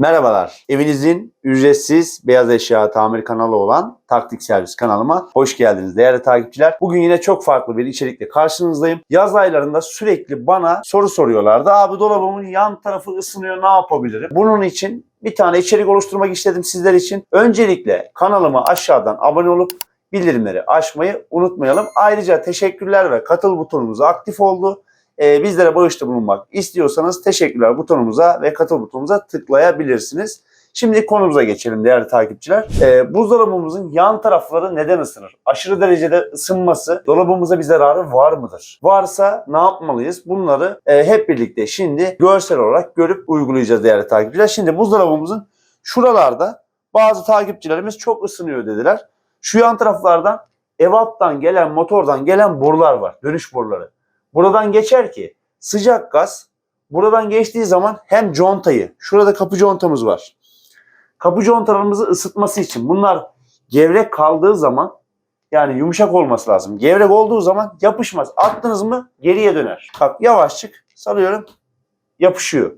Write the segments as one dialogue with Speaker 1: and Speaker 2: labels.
Speaker 1: Merhabalar. Evinizin ücretsiz beyaz eşya tamir kanalı olan Taktik Servis kanalıma hoş geldiniz değerli takipçiler. Bugün yine çok farklı bir içerikle karşınızdayım. Yaz aylarında sürekli bana soru soruyorlardı. Abi dolabımın yan tarafı ısınıyor ne yapabilirim? Bunun için bir tane içerik oluşturmak istedim sizler için. Öncelikle kanalıma aşağıdan abone olup bildirimleri açmayı unutmayalım. Ayrıca teşekkürler ve katıl butonumuz aktif oldu. Ee, bizlere bağışta bulunmak istiyorsanız teşekkürler butonumuza ve katıl butonumuza tıklayabilirsiniz. Şimdi konumuza geçelim değerli takipçiler. Ee, buzdolabımızın yan tarafları neden ısınır? Aşırı derecede ısınması dolabımıza bir zararı var mıdır? Varsa ne yapmalıyız? Bunları e, hep birlikte şimdi görsel olarak görüp uygulayacağız değerli takipçiler. Şimdi buzdolabımızın şuralarda bazı takipçilerimiz çok ısınıyor dediler. Şu yan taraflardan evattan gelen motordan gelen borular var. Dönüş boruları. Buradan geçer ki sıcak gaz buradan geçtiği zaman hem contayı, şurada kapı contamız var. Kapı contalarımızı ısıtması için bunlar gevrek kaldığı zaman yani yumuşak olması lazım. Gevrek olduğu zaman yapışmaz. Attınız mı geriye döner. Bak yavaşçık salıyorum yapışıyor.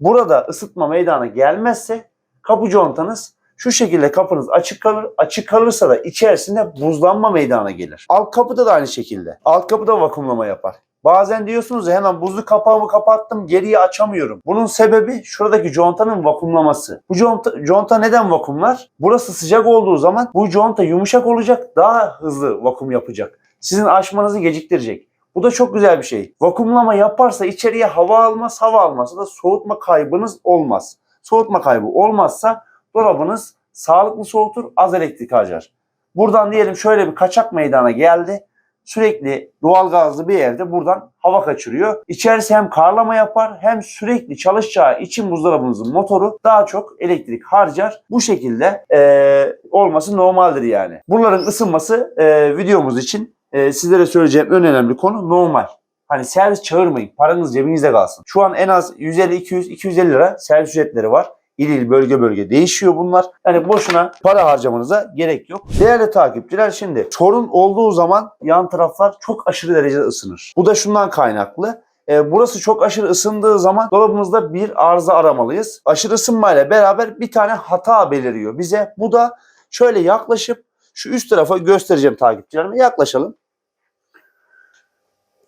Speaker 1: Burada ısıtma meydana gelmezse kapı contanız şu şekilde kapınız açık kalır. Açık kalırsa da içerisinde buzlanma meydana gelir. Alt kapıda da aynı şekilde. Alt kapıda vakumlama yapar. Bazen diyorsunuz ya hemen buzlu kapağımı kapattım geriye açamıyorum. Bunun sebebi şuradaki contanın vakumlaması. Bu conta, conta neden vakumlar? Burası sıcak olduğu zaman bu conta yumuşak olacak daha hızlı vakum yapacak. Sizin açmanızı geciktirecek. Bu da çok güzel bir şey. Vakumlama yaparsa içeriye hava almaz, hava almazsa da soğutma kaybınız olmaz. Soğutma kaybı olmazsa dolabınız sağlıklı soğutur, az elektrik harcar. Buradan diyelim şöyle bir kaçak meydana geldi. Sürekli doğal gazlı bir evde buradan hava kaçırıyor. İçerisi hem karlama yapar hem sürekli çalışacağı için buzdolabınızın motoru daha çok elektrik harcar. Bu şekilde eee, olması normaldir yani. Bunların ısınması eee, videomuz için eee, sizlere söyleyeceğim en önemli konu normal. Hani servis çağırmayın. Paranız cebinizde kalsın. Şu an en az 150, 200, 250 lira servis ücretleri var. İl il bölge bölge değişiyor bunlar. Yani boşuna para harcamanıza gerek yok. Değerli takipçiler şimdi sorun olduğu zaman yan taraflar çok aşırı derecede ısınır. Bu da şundan kaynaklı. E, burası çok aşırı ısındığı zaman dolabımızda bir arıza aramalıyız. Aşırı ısınmayla beraber bir tane hata beliriyor bize. Bu da şöyle yaklaşıp şu üst tarafa göstereceğim takipçilerime. Yaklaşalım.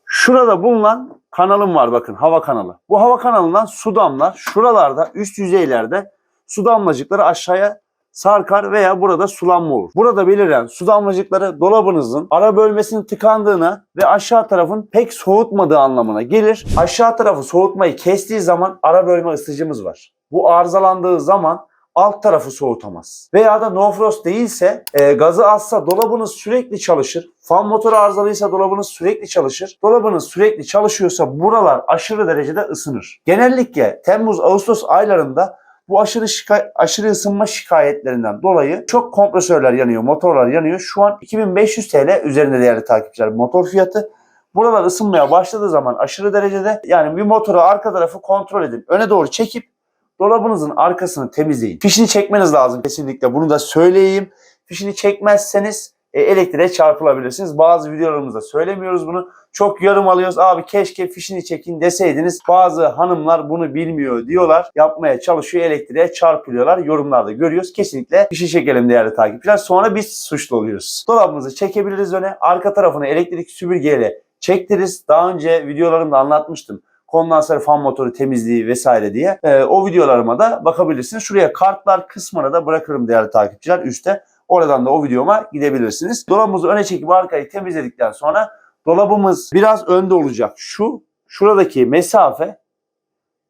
Speaker 1: Şurada bulunan kanalım var bakın hava kanalı. Bu hava kanalından su damlar şuralarda üst yüzeylerde su damlacıkları aşağıya sarkar veya burada sulanma olur. Burada beliren su damlacıkları dolabınızın ara bölmesinin tıkandığına ve aşağı tarafın pek soğutmadığı anlamına gelir. Aşağı tarafı soğutmayı kestiği zaman ara bölme ısıtıcımız var. Bu arızalandığı zaman alt tarafı soğutamaz. Veya da no frost değilse e, gazı azsa dolabınız sürekli çalışır. Fan motoru arızalıysa dolabınız sürekli çalışır. Dolabınız sürekli çalışıyorsa buralar aşırı derecede ısınır. Genellikle Temmuz-Ağustos aylarında bu aşırı şika- aşırı ısınma şikayetlerinden dolayı çok kompresörler yanıyor, motorlar yanıyor. Şu an 2500 TL üzerinde değerli takipçiler motor fiyatı. Buralar ısınmaya başladığı zaman aşırı derecede yani bir motoru arka tarafı kontrol edin. Öne doğru çekip dolabınızın arkasını temizleyin. Fişini çekmeniz lazım kesinlikle. Bunu da söyleyeyim. Fişini çekmezseniz e, elektriğe çarpılabilirsiniz. Bazı videolarımızda söylemiyoruz bunu. Çok yorum alıyoruz. Abi keşke fişini çekin deseydiniz. Bazı hanımlar bunu bilmiyor diyorlar. Yapmaya çalışıyor. Elektriğe çarpılıyorlar. Yorumlarda görüyoruz. Kesinlikle fişi çekelim değerli takipçiler. Sonra biz suçlu oluyoruz. Dolabımızı çekebiliriz öne. Arka tarafını elektrik süpürgeyle çektiririz. Daha önce videolarımda anlatmıştım kondansör fan motoru temizliği vesaire diye. Ee, o videolarıma da bakabilirsiniz. Şuraya kartlar kısmına da bırakırım değerli takipçiler üstte. Oradan da o videoma gidebilirsiniz. Dolabımızı öne çekip arkayı temizledikten sonra dolabımız biraz önde olacak. Şu şuradaki mesafe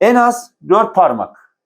Speaker 1: en az 4 parmak.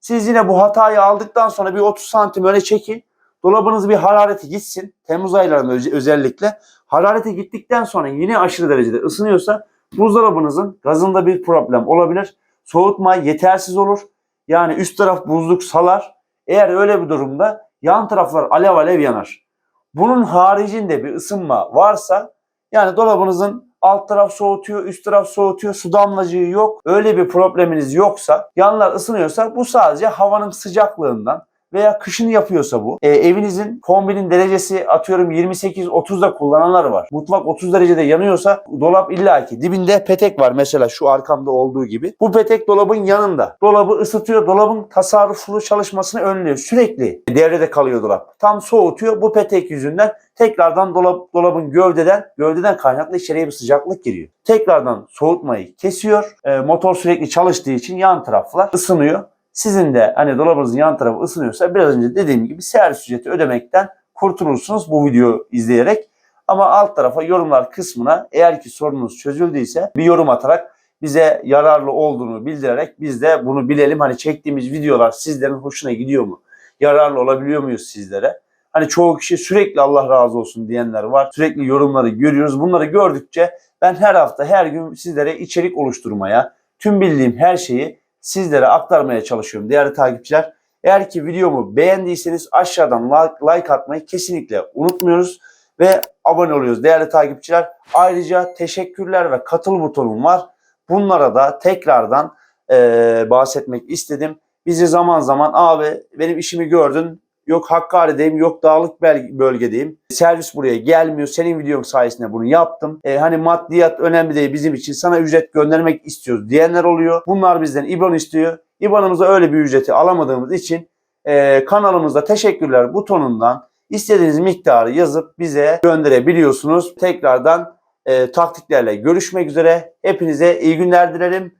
Speaker 1: Siz yine bu hatayı aldıktan sonra bir 30 santim öne çekin. Dolabınız bir harareti gitsin. Temmuz aylarında öz- özellikle. Harareti gittikten sonra yine aşırı derecede ısınıyorsa buzdolabınızın gazında bir problem olabilir. Soğutma yetersiz olur. Yani üst taraf buzluk salar. Eğer öyle bir durumda yan taraflar alev alev yanar. Bunun haricinde bir ısınma varsa yani dolabınızın alt taraf soğutuyor, üst taraf soğutuyor, su damlacığı yok. Öyle bir probleminiz yoksa, yanlar ısınıyorsa bu sadece havanın sıcaklığından veya kışını yapıyorsa bu. E, evinizin kombinin derecesi atıyorum 28-30'da kullananlar var. Mutfak 30 derecede yanıyorsa dolap illaki dibinde petek var mesela şu arkamda olduğu gibi. Bu petek dolabın yanında. Dolabı ısıtıyor. Dolabın tasarruflu çalışmasını önlüyor. Sürekli devrede kalıyor dolap. Tam soğutuyor. Bu petek yüzünden tekrardan dolap, dolabın gövdeden gövdeden kaynaklı içeriye bir sıcaklık giriyor. Tekrardan soğutmayı kesiyor. E, motor sürekli çalıştığı için yan taraflar ısınıyor. Sizin de hani dolabınızın yan tarafı ısınıyorsa biraz önce dediğim gibi servis ücreti ödemekten kurtulursunuz bu videoyu izleyerek. Ama alt tarafa yorumlar kısmına eğer ki sorunuz çözüldüyse bir yorum atarak bize yararlı olduğunu bildirerek biz de bunu bilelim. Hani çektiğimiz videolar sizlerin hoşuna gidiyor mu? Yararlı olabiliyor muyuz sizlere? Hani çoğu kişi sürekli Allah razı olsun diyenler var. Sürekli yorumları görüyoruz. Bunları gördükçe ben her hafta her gün sizlere içerik oluşturmaya, tüm bildiğim her şeyi sizlere aktarmaya çalışıyorum değerli takipçiler. Eğer ki videomu beğendiyseniz aşağıdan like, like atmayı kesinlikle unutmuyoruz ve abone oluyoruz değerli takipçiler. Ayrıca teşekkürler ve katıl butonum var. Bunlara da tekrardan eee, bahsetmek istedim. Bizi zaman zaman abi benim işimi gördün yok Hakkari'deyim yok dağlık bölgedeyim. Servis buraya gelmiyor. Senin videon sayesinde bunu yaptım. E, hani maddiyat önemli değil bizim için. Sana ücret göndermek istiyoruz diyenler oluyor. Bunlar bizden IBAN istiyor. IBAN'ımıza öyle bir ücreti alamadığımız için e, kanalımızda teşekkürler butonundan istediğiniz miktarı yazıp bize gönderebiliyorsunuz. Tekrardan e, taktiklerle görüşmek üzere. Hepinize iyi günler dilerim.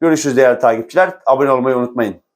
Speaker 1: Görüşürüz değerli takipçiler. Abone olmayı unutmayın.